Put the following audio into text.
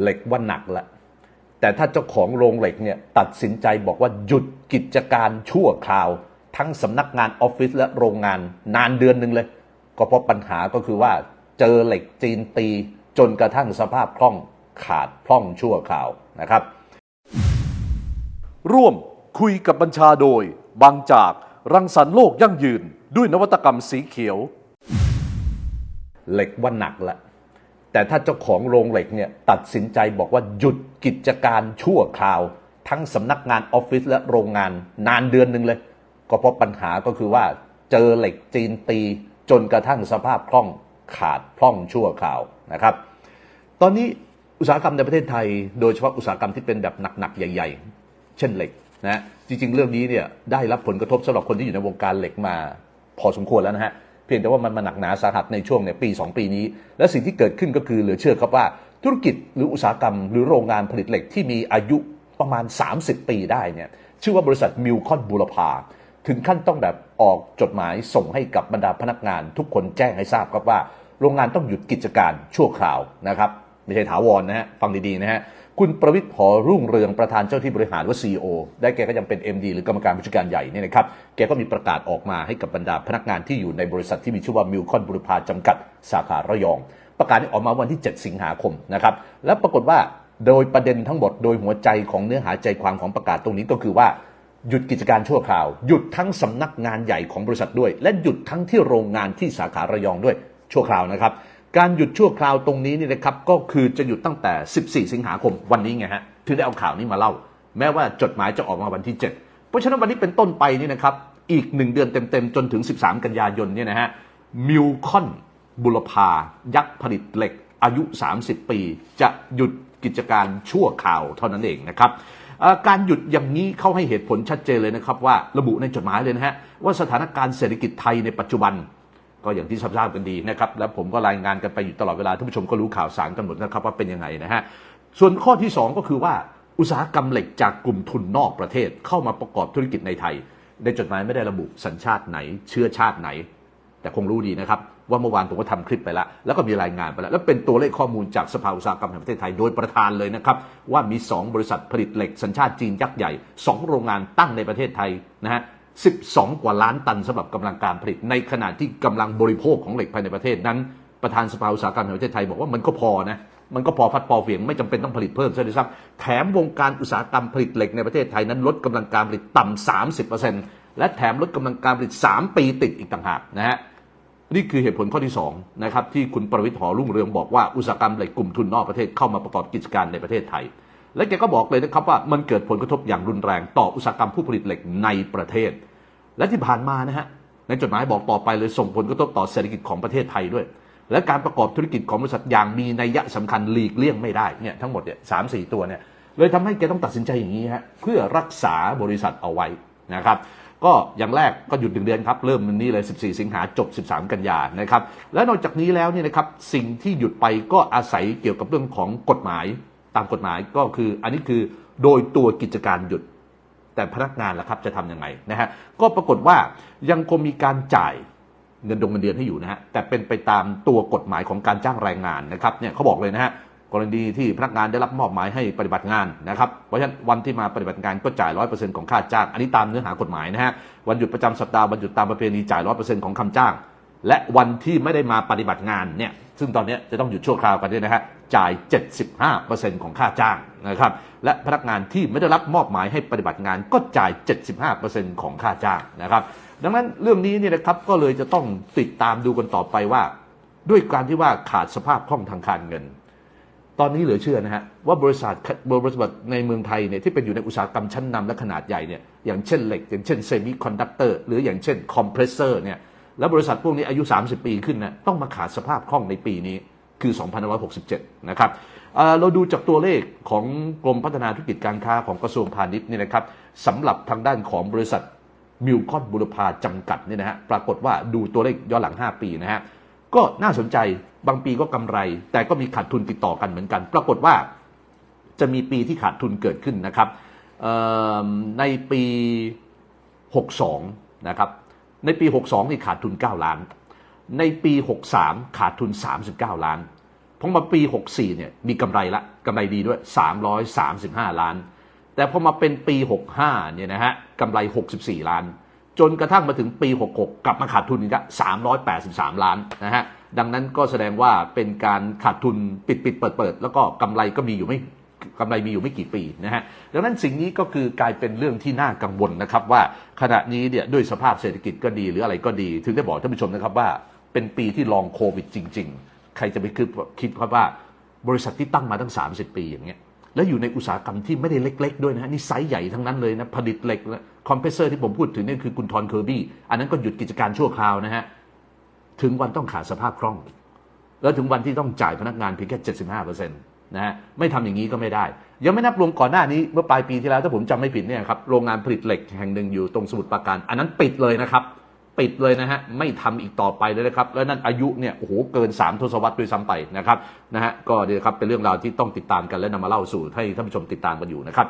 เหล็กว่าหนักละ แต่ถ้าเจ้าของโรงเหล็กเนี่ยตัดสินใจบอกว่าหยุดกิจการชั่วคราว ทั้งสำนักงานออฟฟิศและโรงงานนานเดือนหนึ่งเลย ก็เพราะปัญหาก็คือว่าเจอเหล็กจีนตี จนกระทั่งสภาพคล่องขาดพร่องชั่วคราวนะครับ ร่วมคุยกับบัญชาโดย บางจากรังสรรค์โลกยั่งยืนด้วยนวัตกรรมสีเขียว เหล็กว่าหนักละ แต่ถ้าเจ้าของโรงเหล็กเนี่ยตัดสินใจบอกว่าหยุดกิจการชั่วคราว ทั้งสำนักงานออฟฟิศและโรงงานนานเดือนหนึ่งเลย ก็เพราะปัญหาก็คือว่าเจอเหล็กจีนตีจนกระทั่งสภาพคล่องขาดพร่องชั่วคราวนะครับ ตอนนี้อุตสาหกรรมในประเทศไทย โดยเฉพาะอุตสาหกรรมที่เป็นแบบหนักๆใหญ่ ๆ เช่นเหล็กนะจริงๆ เรื่องนี้เนี่ยได้รับผลกระทบสำหรับคนที่อยู่ในวงการเหล็กมา พอสมควรแล้วนะฮะเพียงแต่ว่ามันมาหนักหนาสาหัสในช่วงเนี่ยปี 2 ปีนี้ และสิ่งที่เกิดขึ้นก็คือเหลือเชื่อครับว่า ธุรกิจหรืออุตสาหกรรม หรือโรงงานผลิตเหล็กที่มีอายุประมาณ 30 ปีได้เนี่ยชื่อว่าบริษัทมิลคอนบูรพาถึงขั้นต้องแบบออกจดหมายส่งให้กับบรรดาพนักงาน ทุกคนแจ้งให้ทราบครับว่า โรงงานต้องหยุดกิจการชั่วคราวนะครับไม่ใช่ถาวรนะฮะฟังดีๆนะฮะ คุณประวิทย์หอรุ่งเรืองประธานเจ้าที่บริหารว่า CEO ได้แกก็ยังเป็น MD หรือกรรมการผู้จัดการใหญ่เนี่ยนะครับ แกก็มีประกาศออกมาให้กับบรรดาพนักงานที่อยู่ในบริษัทที่มีชื่อว่ามิลคอนบุรพาจำกัดสาขาระยอง ประกาศนี้ออกมาวันที่ 7 สิงหาคมนะครับและปรากฏว่าโดยประเด็นทั้งหมดโดยหัวใจของเนื้อหาใจความของประกาศตรงนี้ก็คือว่าหยุดกิจการชั่วคราว หยุดทั้งสำนักงานใหญ่ของบริษัทด้วย และหยุดทั้งที่โรงงานที่สาขาระยองด้วยชั่วคราวนะครับ การหยุดชั่วคราวตรงนี้นี่นะครับก็คือจะหยุดตั้งแต่ 14 สิงหาคมวันนี้ไงฮะถึงได้เอาข่าวนี้มาเล่า แม้ว่าจดหมายจะออกมาวันที่ 7 เพราะฉะนั้นวันนี้เป็นต้นไปนี่นะครับอีกหนึ่งเดือนเต็มๆ จนถึง 13 กันยายนเนี่ยนะฮะมิลคอนบุรพายักษ์ผลิตเหล็กอายุ 30 ปี จะหยุดกิจการชั่วคราวเท่านั้นเองนะครับการหยุดอย่างนี้เข้าให้เหตุผลชัดเจนเลยนะครับว่าระบุในจดหมายเลยนะฮะว่าสถานการณ์เศรษฐกิจไทยในปัจจุบัน ก็อย่างที่ทราบกันดีนะครับและผมก็รายงานกันไปอยู่ตลอดเวลาท่านผู้ชมก็รู้ข่าวสารกันหมดนะครับว่าเป็นยังไงนะฮะส่วนข้อที่ 2 ก็คือว่าอุตสาหกรรมเหล็กจากกลุ่มทุนนอกประเทศเข้ามาประกอบธุรกิจในไทย ในจดหมายไม่ได้ระบุสัญชาติไหน เชื้อชาติไหน แต่คงรู้ดีนะครับว่าเมื่อวานผมก็ทำคลิปไปแล้ว แล้วก็มีรายงานไปแล้ว แล้วเป็นตัวเลขข้อมูลจากสภาอุตสาหกรรมแห่งประเทศไทย โดยประธานเลยนะครับ ว่ามี 2 บริษัทผลิตเหล็กสัญชาติจีนยักษ์ใหญ่ 2 โรงงานตั้งในประเทศไทยนะฮะ 12 กว่าล้านตันสำหรับกำลังการผลิต ในขณะที่กำลังบริโภคของเหล็กภายในประเทศนั้น ประธานสภาอุตสาหกรรมแห่งประเทศไทยบอกว่ามันก็พอนะมันก็พอพัดพอเฟียงไม่จำเป็นต้องผลิตเพิ่มซะด้วยซ้ำแถมวงการอุตสาหกรรมผลิตเหล็กในประเทศไทยนั้น ลดกำลังการผลิตต่ำ30%และแถมลดกำลังการผลิต 3 ปีติดอีกต่างหากนะฮะนี่คือเหตุผลข้อที่2นะครับที่คุณประวิทย์หอรุ่งเรืองบอกว่าอุตสาหกรรมเหล็กกลุ่มทุนนอกประเทศเข้ามาประกอบกิจการในประเทศไทย และแกก็บอกเลยนะครับว่ามันเกิดผลกระทบอย่างรุนแรงต่ออุตสาหกรรมผู้ผลิตเหล็กในประเทศ และที่ผ่านมานะฮะในจดหมายบอกต่อไปเลยส่งผลกระทบต่อเศรษฐกิจของประเทศไทยด้วย และการประกอบธุรกิจของบริษัทอย่างมีนัยยะสำคัญหลีกเลี่ยงไม่ได้เนี่ยทั้งหมดเนี่ยสามสี่ตัวเนี่ยเลยทำให้แกต้องตัดสินใจอย่างนี้ฮะเพื่อรักษาบริษัทเอาไว้นะครับก็อย่างแรกก็หยุดหนึ่งเดือนครับ เริ่มวันนี้เลย 14 สิงหาจบ 13 กันยานะครับและนอกจากนี้แล้วเนี่ยนะครับสิ่งที่หยุดไปก็อาศัยเกี่ยวกับเรื่องของกฎหมาย ตามกฎหมายก็คืออันนี้คือโดยตัวกิจการหยุด แต่พนักงานล่ะครับจะทำยังไงนะฮะก็ปรากฏว่ายังคงมีการจ่ายเงินดงเงินเดือนให้อยู่นะฮะแต่เป็นไปตามตัวกฎหมายของการจ้างแรงงานนะครับเนี่ยเขาบอกเลยนะฮะกรณีที่พนักงานได้รับมอบหมายให้ปฏิบัติงานนะครับเพราะฉะนั้นวันที่มาปฏิบัติงานก็จ่ายร้อยเปอร์เซ็นต์ของค่าจ้าง อันนี้ตามเนื้อหากฎหมายนะฮะวันหยุดประจำสัปดาห์วันหยุดตามประเพณีจ่ายร้อยเปอร์เซ็นต์ของคำจ้าง และวันที่ไม่ได้มาปฏิบัติงานเนี่ยซึ่งตอนนี้จะต้องหยุดชั่วคราวกันด้วยนะฮะจ่าย 75%ของค่าจ้างนะครับและพนักงานที่ไม่ได้รับมอบหมายให้ปฏิบัติงานก็จ่าย 75%ของค่าจ้างนะครับดังนั้นเรื่องนี้เนี่ยนะครับก็เลยจะต้องติดตามดูกันต่อไปว่า ด้วยการที่ว่าขาดสภาพคล่องทางการเงิน ตอนนี้เหลือเชื่อนะฮะว่าบริษัทบริษัทในเมืองไทยเนี่ยที่เป็นอยู่ในอุตสาหกรรมชั้นนำและขนาดใหญ่เนี่ยอย่างเช่นเหล็ก อย่างเช่นเซมิคอนดักเตอร์หรืออย่างเช่นคอมเพรสเซอร์เนี่ย แล้วบริษัทพวกนี้อายุ 30 ปีขึ้นนะต้องมาขาดสภาพคล่องในปีนี้คือ2567 นะครับเเราดูจากตัวเลขของกรมพัฒนาธุรกิจการค้าของกระทรวงพาณิชย์นี่นะครับสำหรับทางด้านของบริษัทมิลคอนบุรพาจำกัดเนี่ยนะฮะปรากฏว่าดูตัวเลขย้อนหลัง 5 ปีนะฮะก็น่าสนใจบางปีก็กำไร แต่ก็มีขาดทุนติดต่อกันเหมือนกัน ปรากฏว่าจะมีปีที่ขาดทุนเกิดขึ้นนะครับในปี 62 นะครับ ในปี 62 นี่ขาดทุน 9 ล้าน ในปี 63 ขาดทุน 39 ล้านพพอมาปี 64 เนี่ยมีกำไรละกำไรดีด้วย 335 ล้าน แต่พอมาเป็นปี 65 เนี่ยนะฮะกำไร 64 ล้าน จนกระทั่งมาถึงปี 66 กลับมาขาดทุนอีกละ383 ล้านนะฮะดังนั้นก็แสดงว่าเป็นการขาดทุนปิดปิดเปิดเปิดแล้วก็กำไรก็มีอยู่ไม่ กำไรมีอยู่ไม่กี่ปีนะฮะดังนั้นสิ่งนี้ก็คือกลายเป็นเรื่องที่น่ากังวลนะครับว่าขณะนี้เนี่ยด้วยสภาพเศรษฐกิจก็ดีหรืออะไรก็ดี ถึงได้บอกท่านผู้ชมนะครับว่าเป็นปีที่ลองโควิดจริง ๆ ใครจะไปคิดคิดครับว่าบริษัทที่ตั้งมาตั้ง 30 ปีอย่างเงี้ยแล้วอยู่ในอุตสาหกรรมที่ไม่ได้เล็ก ๆ ด้วยนะฮะนี่ไซส์ใหญ่ทั้งนั้นเลยนะผลิตเหล็กนะคอมเพรสเซอร์ที่ผมพูดถึงนี่คือคุณทอนเคอร์บี้อันนั้นก็หยุดกิจการชั่วคราวนะฮะถึงวันต้องขาดสภาพคล่อง แล้วถึงวันที่ต้องจ่ายพนักงานเพียงแค่ 75%น นะฮะไม่ทำอย่างนี้ก็ไม่ได้ ยังไม่นับรวมก่อนหน้านี้เมื่อปลายปีที่แล้วถ้าผมจำไม่ผิดเนี่ยครับโรงงานผลิตเหล็กแห่งหนึ่งอยู่ตรงสมุทรปราการ อันนั้นปิดเลยนะครับปิดเลยนะฮะไม่ทำอีกต่อไปเลยนะครับ แล้วนั่นอายุเนี่ยโอ้โหเกิน 3 ทศวรรษด้วยซ้ำไปนะครับนะฮะก็เดี๋ยวครับเป็นเรื่องราวที่ต้องติดตามกันและนำมาเล่าสู่ให้ท่านผู้ชมติดตามกันอยู่นะครับ